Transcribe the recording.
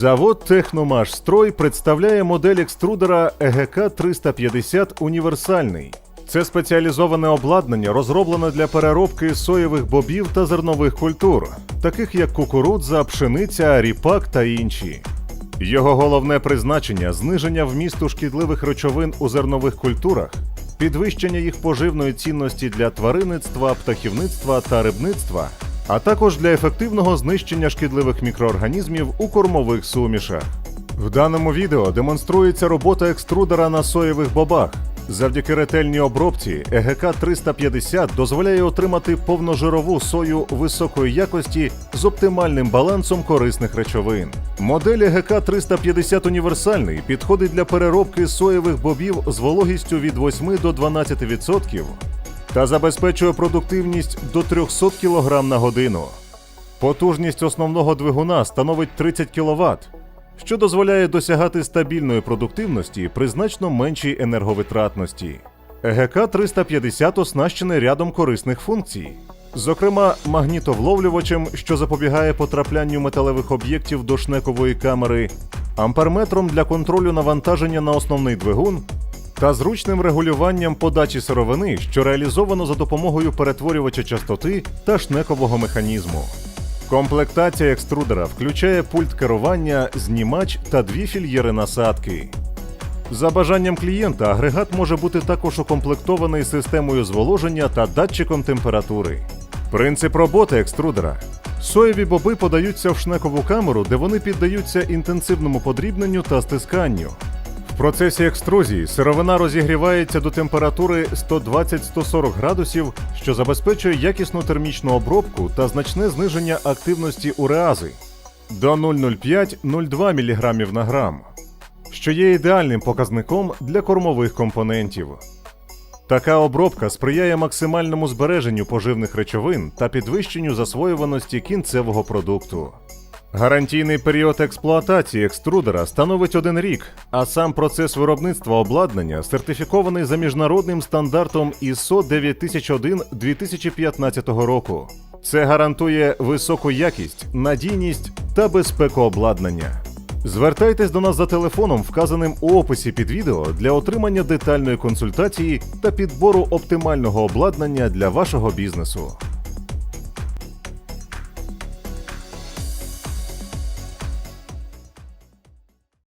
Завод Техномаш Строй представляє модель екструдера ЕГК 350 універсальний. Це спеціалізоване обладнання, розроблене для переробки соєвих бобів та зернових культур, таких як кукурудза, пшениця, ріпак та інші. Його головне призначення зниження вмісту шкідливих речовин у зернових культурах, підвищення їх поживної цінності для тваринництва, птахівництва та рибництва, а також для ефективного знищення шкідливих мікроорганізмів у кормових сумішах. В даному відео демонструється робота екструдера на соєвих бобах. Завдяки ретельній обробці ЕГК 350 дозволяє отримати повножирову сою високої якості з оптимальним балансом корисних речовин. Модель ЕГК 350 універсальний підходить для переробки соєвих бобів з вологістю від 8 до 12% та забезпечує продуктивність до 300 кг на годину. Потужність основного двигуна становить 30 кВт, що дозволяє досягати стабільної продуктивності при значно меншій енерговитратності. ЕГК 350 оснащений рядом корисних функцій, зокрема магнітовловлювачем, що запобігає потраплянню металевих об'єктів до шнекової камери, амперметром для контролю навантаження на основний двигун та зручним регулюванням подачі сировини, що реалізовано за допомогою перетворювача частоти та шнекового механізму. Комплектація екструдера включає пульт керування, знімач та дві фільєри насадки. За бажанням клієнта агрегат може бути також укомплектований системою зволоження та датчиком температури. Принцип роботи екструдера. Соєві боби подаються в шнекову камеру, де вони піддаються інтенсивному подрібненню та стисканню. Процесі екструзії сировина розігрівається до температури 120-140 градусів, що забезпечує якісну термічну обробку та значне зниження активності уреази до 0,05-0,2 мг на грам, що є ідеальним показником для кормових компонентів. Така обробка сприяє максимальному збереженню поживних речовин та підвищенню засвоюваності кінцевого продукту. Гарантійний період експлуатації екструдера становить один рік, а сам процес виробництва обладнання сертифікований за міжнародним стандартом ISO 9001 2015 року. Це гарантує високу якість, надійність та безпеку обладнання. Звертайтесь до нас за телефоном, вказаним у описі під відео, для отримання детальної консультації та підбору оптимального обладнання для вашого бізнесу.